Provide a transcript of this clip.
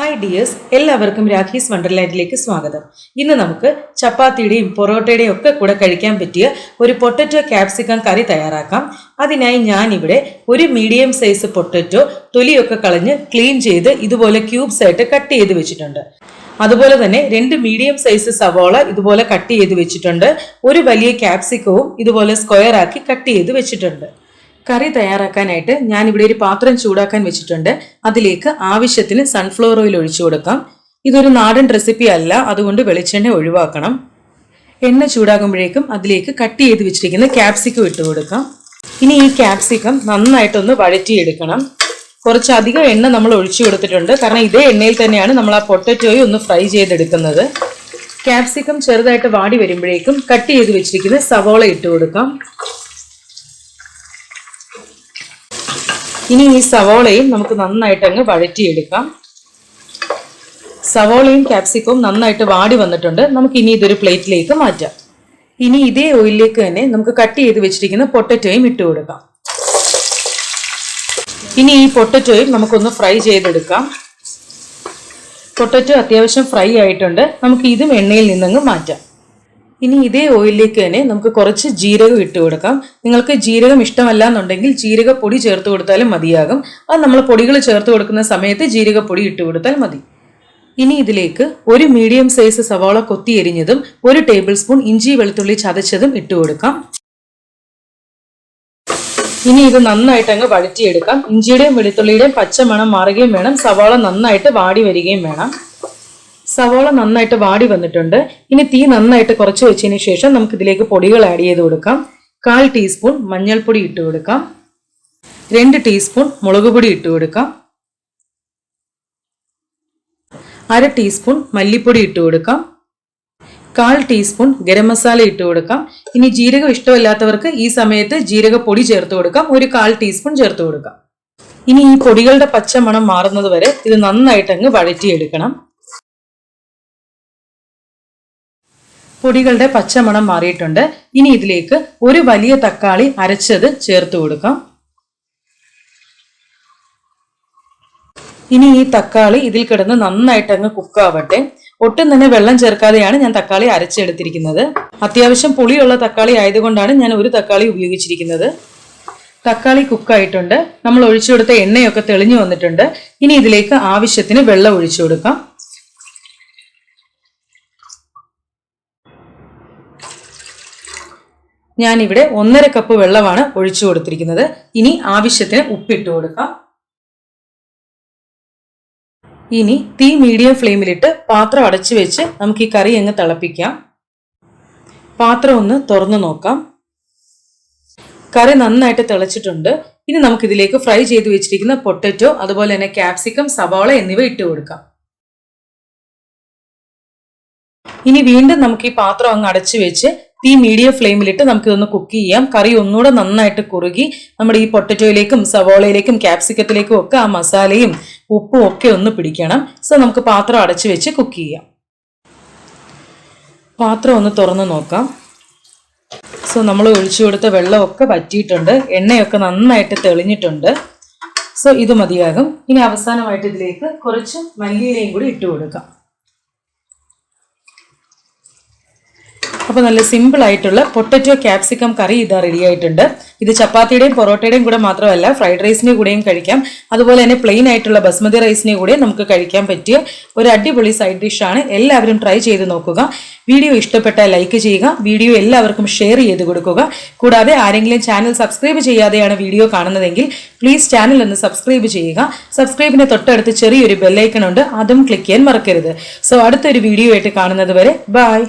Hi dears എല്ലാവർക്കും രാഖീസ് വണ്ടർലാൻഡിലേക്ക് സ്വാഗതം. ഇന്ന് നമുക്ക് ചപ്പാത്തിയുടെയും പൊറോട്ടയുടെയും ഒക്കെ കൂടെ കഴിക്കാൻ പറ്റിയ ഒരു പൊട്ടറ്റോ ക്യാപ്സിക്കം കറി തയ്യാറാക്കാം. അതിനായി ഞാനിവിടെ ഒരു മീഡിയം സൈസ് പൊട്ടറ്റോ തൊലിയൊക്കെ കളഞ്ഞ് ക്ലീൻ ചെയ്ത് ഇതുപോലെ ക്യൂബ്സ് ആയിട്ട് കട്ട് ചെയ്ത് വെച്ചിട്ടുണ്ട്. അതുപോലെ തന്നെ രണ്ട് മീഡിയം സൈസ് സവോള ഇതുപോലെ കട്ട് ചെയ്ത് വെച്ചിട്ടുണ്ട്. ഒരു വലിയ ക്യാപ്സിക്കവും ഇതുപോലെ സ്ക്വയർ ആക്കി കട്ട് ചെയ്ത് വെച്ചിട്ടുണ്ട്. കറി തയ്യാറാക്കാനായിട്ട് ഞാൻ ഇവിടെ ഒരു പാത്രം ചൂടാക്കാൻ വെച്ചിട്ടുണ്ട്. അതിലേക്ക് ആവശ്യത്തിന് സൺഫ്ലവർ ഓയിൽ ഒഴിച്ചു കൊടുക്കാം. ഇതൊരു നാടൻ റെസിപ്പി അല്ല അതുകൊണ്ട് വെളിച്ചെണ്ണ ഒഴിവാക്കണം. എണ്ണ ചൂടാകുമ്പോഴേക്കും അതിലേക്ക് കട്ട് ചെയ്ത് വെച്ചിരിക്കുന്ന ക്യാപ്സിക്കം ഇട്ട് കൊടുക്കാം. ഇനി ഈ ക്യാപ്സിക്കം നന്നായിട്ടൊന്ന് വഴറ്റിയെടുക്കണം. കുറച്ചധികം എണ്ണ നമ്മൾ ഒഴിച്ചു കൊടുത്തിട്ടുണ്ട്. കാരണം ഇതേ എണ്ണയിൽ തന്നെയാണ് നമ്മൾ ആ പൊട്ടറ്റോയും ഒന്ന് ഫ്രൈ ചെയ്തെടുക്കുന്നത്. ക്യാപ്സിക്കം ചെറുതായിട്ട് വാടി വരുമ്പോഴേക്കും കട്ട് ചെയ്ത് വെച്ചിരിക്കുന്ന സവോള ഇട്ട് കൊടുക്കാം. ഇനി ഈ സവോളയും നമുക്ക് നന്നായിട്ട് അങ്ങ് വഴറ്റിയെടുക്കാം. സവോളയും ക്യാപ്സിക്കവും നന്നായിട്ട് വാടി വന്നിട്ടുണ്ട്. നമുക്ക് ഇനി ഇതൊരു പ്ലേറ്റിലേക്ക് മാറ്റാം. ഇനി ഇതേ ഓയിലിലേക്ക് തന്നെ നമുക്ക് കട്ട് ചെയ്ത് വെച്ചിരിക്കുന്ന പൊട്ടറ്റോയും ഇട്ട് കൊടുക്കാം. ഇനി ഈ പൊട്ടറ്റോയും നമുക്കൊന്ന് ഫ്രൈ ചെയ്തെടുക്കാം. പൊട്ടറ്റോ അത്യാവശ്യം ഫ്രൈ ആയിട്ടുണ്ട്. നമുക്ക് ഇതും എണ്ണയിൽ നിന്നങ്ങ് മാറ്റാം. ഇനി ഇതേ ഓയിലിലേക്ക് തന്നെ നമുക്ക് കുറച്ച് ജീരകം ഇട്ട് കൊടുക്കാം. നിങ്ങൾക്ക് ജീരകം ഇഷ്ടമല്ല എന്നുണ്ടെങ്കിൽ ജീരകപ്പൊടി ചേർത്ത് കൊടുത്താലും മതിയാകും. അത് നമ്മൾ പൊടികൾ ചേർത്ത് കൊടുക്കുന്ന സമയത്ത് ജീരകപ്പൊടി ഇട്ട് കൊടുത്താൽ മതി. ഇനി ഇതിലേക്ക് ഒരു മീഡിയം സൈസ് സവാള കൊത്തി എരിഞ്ഞതും ഒരു ടേബിൾ സ്പൂൺ ഇഞ്ചി വെളുത്തുള്ളി ചതച്ചതും ഇട്ട് കൊടുക്കാം. ഇനി ഇത് നന്നായിട്ട് അങ്ങ് വഴറ്റിയെടുക്കാം. ഇഞ്ചിയുടെയും വെളുത്തുള്ളിയുടെയും പച്ചമണം മാറുകയും വേണം. സവാള നന്നായിട്ട് വാടി വരികയും വേണം. സവോള നന്നായിട്ട് വാടി വന്നിട്ടുണ്ട്. ഇനി തീ നന്നായിട്ട് കുറച്ച് വെച്ചതിന് ശേഷം നമുക്ക് ഇതിലേക്ക് പൊടികൾ ആഡ് ചെയ്ത് കൊടുക്കാം. കാൽ ടീസ്പൂൺ മഞ്ഞൾപ്പൊടി ഇട്ട് കൊടുക്കാം. രണ്ട് ടീസ്പൂൺ മുളക് പൊടി ഇട്ട് കൊടുക്കാം. അര ടീസ്പൂൺ മല്ലിപ്പൊടി ഇട്ട് കൊടുക്കാം. കാൽ ടീസ്പൂൺ ഗരം മസാല ഇട്ട് കൊടുക്കാം. ഇനി ജീരകം ഇഷ്ടമല്ലാത്തവർക്ക് ഈ സമയത്ത് ജീരകപ്പൊടി ചേർത്ത് കൊടുക്കാം. ഒരു കാൽ ടീസ്പൂൺ ചേർത്ത് കൊടുക്കാം. ഇനി ഈ പൊടികളുടെ പച്ചമണം മാറുന്നത് വരെ ഇത് നന്നായിട്ട് അങ്ങ് വഴറ്റിയെടുക്കണം. പൊടികളുടെ പച്ചമണം മാറിയിട്ടുണ്ട്. ഇനി ഇതിലേക്ക് ഒരു വലിയ തക്കാളി അരച്ചത് ചേർത്ത് കൊടുക്കാം. ഇനി ഈ തക്കാളി ഇതിൽ കിടന്ന് നന്നായിട്ട് അങ്ങ് കുക്കാവട്ടെ ഒട്ടും തന്നെ വെള്ളം ചേർക്കാതെയാണ് ഞാൻ തക്കാളി അരച്ചെടുത്തിരിക്കുന്നത്. അത്യാവശ്യം പുളിയുള്ള തക്കാളി ആയതുകൊണ്ടാണ് ഞാൻ ഒരു തക്കാളി ഉപയോഗിച്ചിരിക്കുന്നത്. തക്കാളി കുക്കായിട്ടുണ്ട് നമ്മൾ ഒഴിച്ചു കൊടുത്ത എണ്ണയൊക്കെ തെളിഞ്ഞു വന്നിട്ടുണ്ട്. ഇനി ഇതിലേക്ക് ആവശ്യത്തിന് വെള്ളം ഒഴിച്ചു കൊടുക്കാം. ഞാനിവിടെ ഒന്നര കപ്പ് വെള്ളമാണ് ഒഴിച്ചു കൊടുത്തിരിക്കുന്നത്. ഇനി ആവശ്യത്തിന് ഉപ്പിട്ട് കൊടുക്കാം. ഇനി തീ മീഡിയം ഫ്ലെയിമിലിട്ട് പാത്രം അടച്ചു വെച്ച് നമുക്ക് ഈ കറി അങ്ങ് തിളപ്പിക്കാം. പാത്രം ഒന്ന് തുറന്നു നോക്കാം. കറി നന്നായിട്ട് തിളച്ചിട്ടുണ്ട്. ഇനി നമുക്ക് ഇതിലേക്ക് ഫ്രൈ ചെയ്ത് വെച്ചിരിക്കുന്ന പൊട്ടറ്റോ അതുപോലെ തന്നെ ക്യാപ്സിക്കം സവാള എന്നിവ ഇട്ട് കൊടുക്കാം. ഇനി വീണ്ടും നമുക്ക് ഈ പാത്രം അങ്ങ് അടച്ചു വെച്ച് തീ മീഡിയം ഫ്ലെയിമിലിട്ട് നമുക്കിതൊന്ന് കുക്ക് ചെയ്യാം. കറി ഒന്നുകൂടെ നന്നായിട്ട് കുറുകി നമ്മുടെ ഈ പൊട്ടറ്റോയിലേക്കും സവോളയിലേക്കും ക്യാപ്സിക്കത്തിലേക്കും ഒക്കെ ആ മസാലയും ഉപ്പും ഒക്കെ ഒന്ന് പിടിക്കണം. സോ നമുക്ക് പാത്രം അടച്ചു വെച്ച് കുക്ക് ചെയ്യാം. പാത്രം ഒന്ന് തുറന്ന് നോക്കാം. സോ നമ്മൾ ഒഴിച്ചു കൊടുത്ത വെള്ളമൊക്കെ പറ്റിയിട്ടുണ്ട് എണ്ണയൊക്കെ നന്നായിട്ട് തെളിഞ്ഞിട്ടുണ്ട്. സോ ഇത് മതിയാകും. ഇനി അവസാനമായിട്ട് ഇതിലേക്ക് കുറച്ച് മല്ലിയിലയും കൂടി ഇട്ട് കൊടുക്കാം. അപ്പോൾ നല്ല സിമ്പിൾ ആയിട്ടുള്ള പൊട്ടറ്റോ ക്യാപ്സിക്കം കറി ഇതാ റെഡി ആയിട്ടുണ്ട്. ഇത് ചപ്പാത്തിയുടെയും പൊറോട്ടയുടെയും കൂടെ മാത്രമല്ല ഫ്രൈഡ് റൈസിന്റെ കൂടെയും കഴിക്കാം. അതുപോലെ തന്നെ പ്ലെയിൻ ആയിട്ടുള്ള ബസ്മതി റൈസിനെ കൂടെ നമുക്ക് കഴിക്കാൻ പറ്റിയ ഒരു അടിപൊളി സൈഡ് ഡിഷാണ് എല്ലാവരും ട്രൈ ചെയ്ത് നോക്കുക. വീഡിയോ ഇഷ്ടപ്പെട്ടാൽ ലൈക്ക് ചെയ്യുക. വീഡിയോ എല്ലാവർക്കും ഷെയർ ചെയ്ത് കൊടുക്കുക. കൂടാതെ ആരെങ്കിലും ചാനൽ സബ്സ്ക്രൈബ് ചെയ്യാതെയാണ് വീഡിയോ കാണുന്നതെങ്കിൽ പ്ലീസ് ചാനൽ ഒന്ന് സബ്സ്ക്രൈബ് ചെയ്യുക. സബ്സ്ക്രൈബിന് തൊട്ടടുത്ത് ചെറിയൊരു ബെല്ലൈക്കൺ ഉണ്ട്. അതും ക്ലിക്ക് ചെയ്യാൻ മറക്കരുത്. സോ അടുത്തൊരു വീഡിയോ ആയിട്ട് കാണുന്നത് വരെ ബൈ